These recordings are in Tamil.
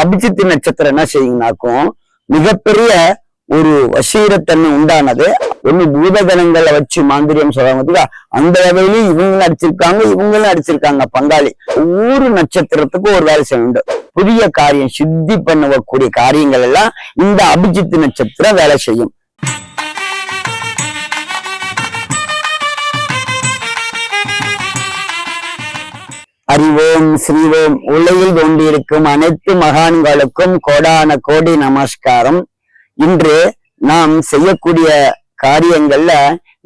அபிஜித் நட்சத்திரம் என்ன செய்யுங்கனாக்கும் மிகப்பெரிய ஒரு வசீரத்தன்மை உண்டானது. ஒண்ணு பூதகணங்களை வச்சு மாந்திரியம் சொல்றாங்க அந்த வகையிலும் இவங்களும் அடிச்சிருக்காங்க இவங்களும் அடிச்சிருக்காங்க பங்காளி. ஒவ்வொரு நட்சத்திரத்துக்கும் ஒரு வேலை செய்ய உண்டு புதிய காரியம் சித்தி பண்ணக்கூடிய காரியங்கள் எல்லாம் இந்த அபிஜித் நட்சத்திரம் வேலை செய்யும். அறிவோம் ஸ்ரீவோம் உலகில் கொண்டிருக்கும் அனைத்து மகான்களுக்கும் கோடான கோடி நமஸ்காரம். இன்று நாம் செய்யக்கூடிய காரியங்கள்ல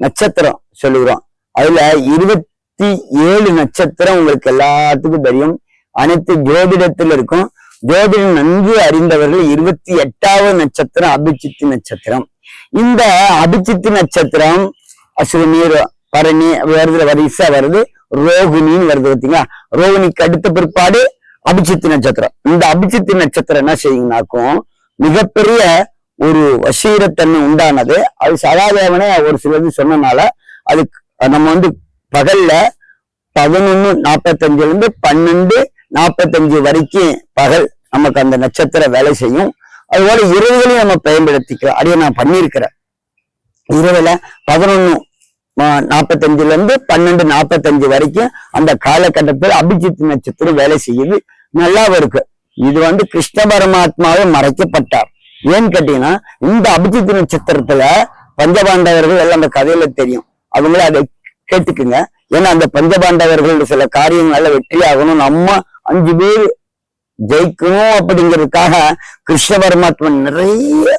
நட்சத்திரம் சொல்லுகிறோம். அதுல இருபத்தி ஏழு நட்சத்திரம் உங்களுக்கு எல்லாத்துக்கும் தெரியும். அனைத்து ஜோதிடத்தில் இருக்கும். ஜோதிடம் நன்கு அறிந்தவர்கள் இருபத்தி எட்டாவது நட்சத்திரம் அபிச்சித்து நட்சத்திரம். இந்த அபிச்சித்து நட்சத்திரம் அசுவநீர் பரணி வருது வரிசை வருது. ரோகிணின்னு வருது பார்த்தீங்களா ரோகிணிக்கு அடுத்த பிற்பாடு அபிஜித்து நட்சத்திரம். இந்த அபிஜித்து நட்சத்திரம் என்ன செய்யுங்கனாக்கும் மிகப்பெரிய ஒரு வசீரத்தன்மை உண்டானது. அது சகாதேவனே ஒரு சிலது சொன்னனால அது நம்ம வந்து பகல்ல பதினொன்னு நாற்பத்தஞ்சுல இருந்து பன்னெண்டு நாற்பத்தஞ்சு வரைக்கும் பகல் நமக்கு அந்த நட்சத்திரம் வேலை செய்யும். அதுபோல இரவுகளையும் நம்ம பயன்படுத்திக்கலாம். அதையே நான் பண்ணியிருக்கிறேன். இரவுல பதினொன்னு நாற்பத்தஞ்சுல இருந்து பன்னெண்டு நாற்பத்தஞ்சு வரைக்கும் அந்த காலகட்டத்தில் அபிஜித் நட்சத்திரம் வேலை செய்யுது. நல்லாவும் இருக்கு. இது வந்து கிருஷ்ண பரமாத்மாவே மறைக்கப்பட்டார். ஏன்னு கேட்டீங்கன்னா இந்த அபிஜித் நட்சத்திரத்துல பஞ்சபாண்டவர்கள் எல்லாம் அந்த கதையில தெரியும். அவங்கள அதை கேட்டுக்குங்க. ஏன்னா அந்த பஞ்சபாண்டவர்கள் சில காரியங்கள்ல வெற்றி ஆகணும் நம்ம அஞ்சு பேர் ஜெயிக்கணும் அப்படிங்கிறதுக்காக கிருஷ்ண பரமாத்மா நிறைய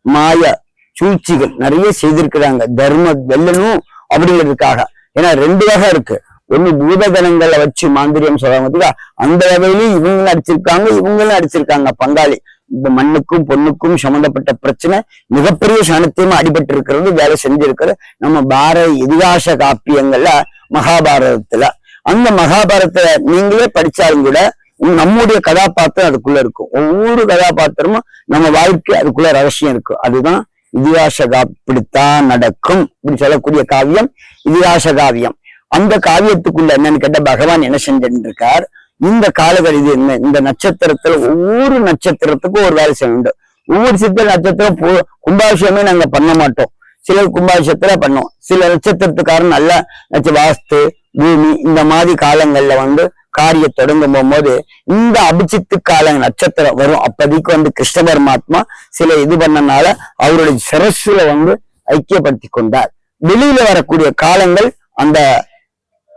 மாய சூழ்ச்சிகள் நிறைய செய்திருக்கிறாங்க. தர்ம வெல்லணும் அப்படிங்கிறதுக்காக. ஏன்னா ரெண்டு வகை இருக்கு. ஒண்ணு பூதகணங்களை வச்சு மாந்திரியம் சொல்றாங்க அந்த வகையிலும் இவங்களும் அடிச்சிருக்காங்க இவங்களும் அடிச்சிருக்காங்க பங்காளி. இந்த மண்ணுக்கும் பொண்ணுக்கும் சம்பந்தப்பட்ட பிரச்சனை மிகப்பெரிய சனத்தையும் அடிபட்டு இருக்கிறது வேலை செஞ்சிருக்கிறது. நம்ம பாரத இதிகாச காப்பியங்கள்ல மகாபாரதத்துல. அந்த மகாபாரதத்தை நீங்களே படிச்சாலும் கூட நம்முடைய கதாபாத்திரம் அதுக்குள்ள இருக்கும். ஒவ்வொரு கதாபாத்திரமும் நம்ம வாழ்க்கை அதுக்குள்ள ரகசியம் இருக்கும் அதுதான் இதிகாச காப்பிடித்தான் நடக்கும் அப்படின்னு சொல்லக்கூடிய காவியம் இதிகாச காவியம் அந்த காவியத்துக்குள்ள என்னன்னு கேட்ட பகவான் என்ன செஞ்சிருக்கார் இந்த காலங்கள் இது இந்த இந்த நட்சத்திரத்துல ஒவ்வொரு நட்சத்திரத்துக்கும் ஒரு வேலை செய்ய உண்டு ஒவ்வொரு சித்திர நட்சத்திரம் கும்பாபிஷேகமே நாங்க பண்ண மாட்டோம். சில கும்பாபிஷேகத்துல பண்ணோம் சில நட்சத்திரத்துக்காரன் நல்ல நட்ச- வாஸ்து பூமி இந்த மாதிரி காலங்கள்ல வந்து காரிய தொடங்கும் போகும்போது இந்த அபிஜித்து கால நட்சத்திரம் வரும். அப்போதைக்கு வந்து கிருஷ்ண பரமாத்மா சில இது பண்ணனால அவருடைய சிரஸ்ல வந்து ஐக்கியப்படுத்தி கொண்டார். வெளியில வரக்கூடிய காலங்கள் அந்த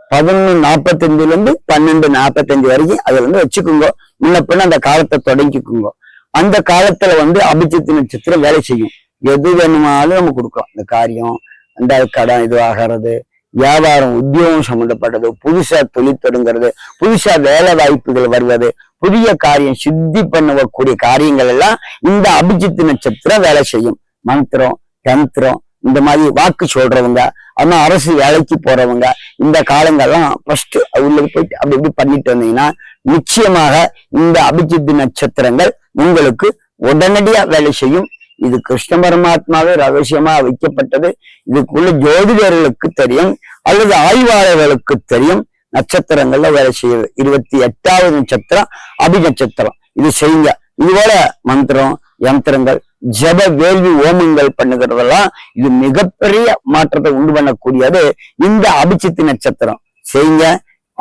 பதினொன்று நாற்பத்தஞ்சுல இருந்து பன்னெண்டு நாற்பத்தஞ்சு வரைக்கும் அதை வந்து வச்சுக்கோங்க. முன்ன பின்ன அந்த காலத்தை தொடங்கிக்குங்க. அந்த காலத்துல வந்து அபிஜித் நட்சத்திரம் வேலை செய்யும். எது வேணுமாலும் நம்ம கொடுக்கலாம். இந்த காரியம் அந்த கடன் இது ஆகிறது. வியாபாரம் உத்தியோகம் சம்பந்தப்பட்டது புதுசா தொழில் தொடங்குறது புதுசா வேலை வாய்ப்புகள் வருவது புதிய காரியம் சித்தி பண்ணக்கூடிய காரியங்கள் எல்லாம் இந்த அபிஜித் நட்சத்திரம் வேலை செய்யும். மந்திரம் தந்திரம் இந்த மாதிரி வாக்கு சொல்றவங்க ஆனா அரசு வேலைக்கு போறவங்க இந்த காலங்கள்லாம் ஃபர்ஸ்ட் உள்ள போயிட்டு அப்படி இப்படி பண்ணிட்டு வந்தீங்கன்னா நிச்சயமாக இந்த அபிஜித் நட்சத்திரங்கள் உங்களுக்கு உடனடியா வேலை செய்யும். இது கிருஷ்ண பரமாத்மாவே ரகசியமா வைக்கப்பட்டது. இதுக்குள்ள ஜோதிடர்களுக்கு தெரியும் அல்லது ஆய்வாளர்களுக்கு தெரியும். நட்சத்திரங்கள்ல வேலை செய்யுது. இருபத்தி எட்டாவது நட்சத்திரம் அபி நட்சத்திரம். இது செய்யுங்க. இதுபோல மந்திரம் யந்திரங்கள் ஜப வேள்வி ஓமங்கள் பண்ணுகிறதெல்லாம் இது மிகப்பெரிய மாற்றத்தை உண்டு பண்ணக்கூடியது இந்த அபிச்சித்து நட்சத்திரம். செய்யுங்க.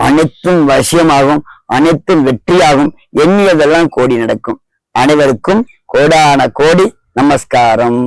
அனைத்தும் வசியமாகும் அனைத்தும் வெற்றியாகும். எண்ணியதெல்லாம் கோடி நடக்கும். அனைவருக்கும் கோடான கோடி நமஸ்காரம்